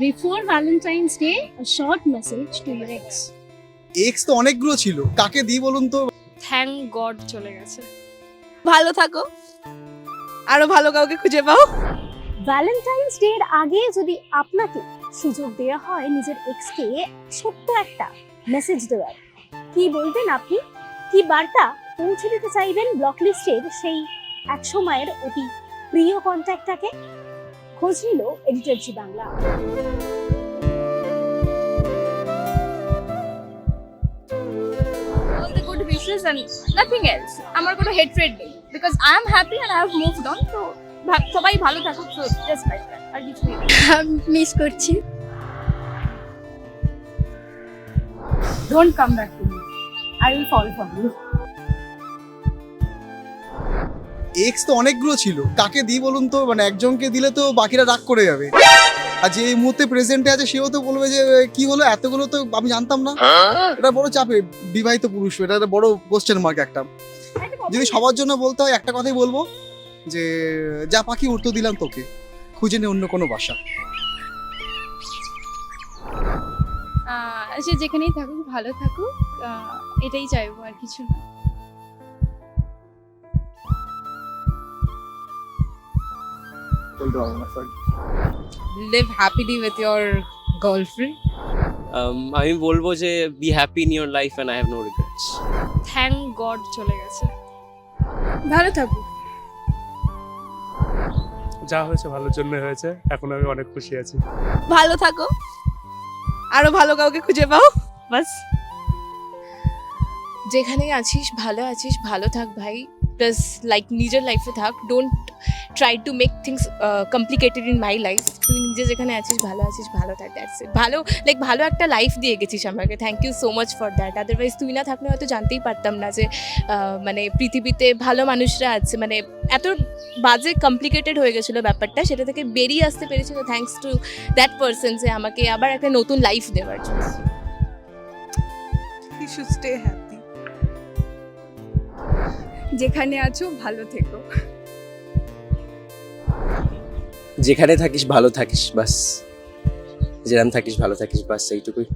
Before Valentine's Day, a short message to your ex. Ex তো অনেকগুলো ছিল। কাকে দিই বলুন তো? থ্যাংক গড চলে গেছে। ভালো থাকো। আরও ভালো কাউকে খুঁজে পাও। ভ্যালেন্টাইন্স ডে এর আগে যদি আপনাকে সুযোগ দেওয়া হয় নিজের এক্সকে ছোট্ট একটা মেসেজ দেওয়ার। কি বলবেন আপনি? কি বার্তা পৌঁছে দিতে চাইবেন ব্লক লিস্টের সেই এক সময়ের অতি প্রিয় কন্ট্যাক্টটাকে খোঁজ নিল editor Zee Bangla good wishes and nothing else. আমার কোনো হেট্রেড নেই। Because I am happy and I have moved on তো সবাই ভালো থাকুক তো জাস্ট লাইক দ্যাট আর কিছু মিস করছি। Don't come back to me I will fall for you ex তো অনেকগুলো ছিল। কাকে দিই বলুন তো? মানে একজনকে দিলে তো বাকিরা রাগ করে যাবে। আর যে এই মুহূর্তে প্রেজেন্টে আছে সেও তো বলবে যে কি হলো? এতগুলো তো আমি জানতাম না। এটা বড় চাপে বিবাহিত পুরুষ এটা একটা বড় কোশ্চেন মার্ক একটা। যদি সবার জন্য বলতে হয় একটা কথাই বলব যে যা পাখি উঠতে দিলাম তোকে খুঁজে নে অন্য কোনো বাসা। সে যেখানেই থাকুক ভালো থাকুক আহ, এটাই চাইব আর কিছু না। বলতে পারব না sorry। Live happily with your girlfriend আমি বলব যে be happy in your life and I have no regrets thank God চলে গেছে। ভালো থাকো। যা হয়েছে ভালোর জন্য হয়েছে এখন আমি অনেক খুশি আছি। ভালো থাকো। আরও ভালো কাউকে খুঁজে পাও। বাস। যেখানেই আছিস ভালো আছিস ভালো থাক ভাই। প্লাস লাইক নিজের লাইফে থাক। Don't try to make things complicated in my life তুই নিজে যেখানে আছিস ভালো আছিস ভালো থাক দ্যাটস ইট ভালো লাইক ভালো একটা লাইফ দিয়ে গেছিস আমাকে। Thank you so much for that otherwise তুই না থাকলে হয়তো জানতেই পারতাম না যে মানে পৃথিবীতে ভালো মানুষরা আছে। মানে এত বাজে কমপ্লিকেটেড হয়ে গেছিল ব্যাপারটা সেটা থেকে বেরিয়ে আসতে পেরেছিল থ্যাংকস টু দ্যাট পার্সন যে আমাকে আবার একটা নতুন লাইফ দেওয়ার জন্য। স্টে হ্যাপি যেখানে আছো ভালো থেকো। যেখানে থাকিস ভালো থাকিস বাস। যেরাম থাকিস ভালো থাকিস বাস এইটুকুই।